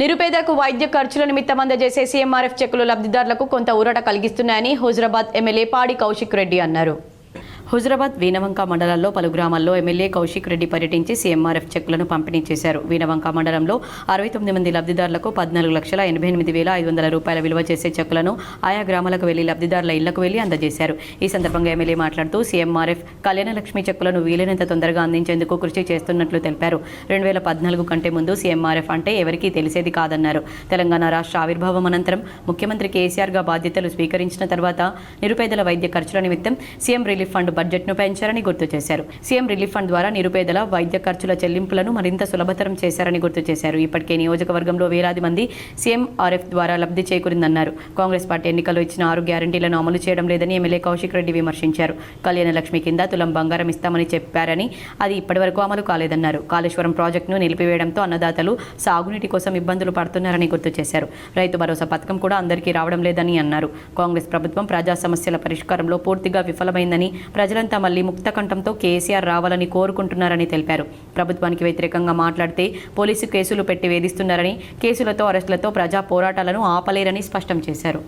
నిరుపేదకు వైద్య ఖర్చుల నిమిత్తం అందజేసే సీఎంఆర్ఎఫ్ చెక్కులు లబ్ధిదారులకు కొంత ఊరట కలిగిస్తున్నాయని హుజరాబాద్ ఎమ్మెల్యే పాడి కౌశిక్ రెడ్డి అన్నారు. హుజరాబాద్ వీనవంక మండలాల్లో పలు గ్రామాల్లో ఎమ్మెల్యే కౌశిక్ రెడ్డి పర్యటించి సీఎంఆర్ఎఫ్ చెక్కులను పంపిణీ చేశారు. వీనవంక మండలంలో అరవై తొమ్మిది మంది లబ్ధిదారులకు పద్నాలుగు లక్షల ఎనభై ఎనిమిది వేల ఐదు వందల రూపాయల విలువ చేసే చెక్కులను ఆయా గ్రామాలకు వెళ్ళి లబ్ధిదారుల ఇళ్ళకు వెళ్ళి అందజేశారు. ఈ సందర్భంగా ఎమ్మెల్యే మాట్లాడుతూ సీఎంఆర్ఎఫ్ కళ్యాణ లక్ష్మి చెక్కులను వీలైనంత తొందరగా అందించేందుకు కృషి చేస్తున్నట్లు తెలిపారు. రెండు వేల పద్నాలుగు కంటే ముందు సీఎంఆర్ఎఫ్ అంటే ఎవరికీ తెలిసేది కాదన్నారు. తెలంగాణ రాష్ట్ర ఆవిర్భావం అనంతరం ముఖ్యమంత్రి కేసీఆర్గా బాధ్యతలు స్వీకరించిన తర్వాత నిరుపేదల వైద్య ఖర్చుల నిమిత్తం సీఎం రిలీఫ్ ఫండ్ బడ్జెట్ను పెంచారని గుర్తు చేశారు. సీఎం రిలీఫ్ ఫండ్ ద్వారా నిరుపేదల వైద్య ఖర్చుల చెల్లింపులను మరింత సులభతరం చేశారని గుర్తు చేశారు. ఇప్పటికే నియోజకవర్గంలో వేలాది మంది సీఎం ఆర్ఎఫ్ ద్వారా లబ్ధి చేకూరిందన్నారు. కాంగ్రెస్ పార్టీ ఎన్నికల్లో ఇచ్చిన ఆరు గ్యారంటీలను అమలు చేయడం లేదని ఎమ్మెల్యే కౌశిక్ రెడ్డి విమర్శించారు. కళ్యాణ లక్ష్మి కింద తులం బంగారం ఇస్తామని చెప్పారని అది ఇప్పటివరకు అమలు కాలేదన్నారు. కాళేశ్వరం ప్రాజెక్టును నిలిపివేయడంతో అన్నదాతలు సాగునీటి కోసం ఇబ్బందులు పడుతున్నారని గుర్తు చేశారు. రైతు భరోసా పథకం కూడా అందరికీ రావడం లేదని అన్నారు. కాంగ్రెస్ ప్రభుత్వం ప్రజా సమస్యల పరిష్కారంలో పూర్తిగా విఫలమైందని ప్రజలంతా మళ్ళీ ముక్తకంఠంతో కేసీఆర్ రావాలని కోరుకుంటున్నారని తెలిపారు. ప్రభుత్వానికి వ్యతిరేకంగా మాట్లాడితే పోలీసు కేసులు పెట్టి వేధిస్తున్నారని కేసులతో అరెస్టులతో ప్రజా పోరాటాలను ఆపలేరని స్పష్టం చేశారు.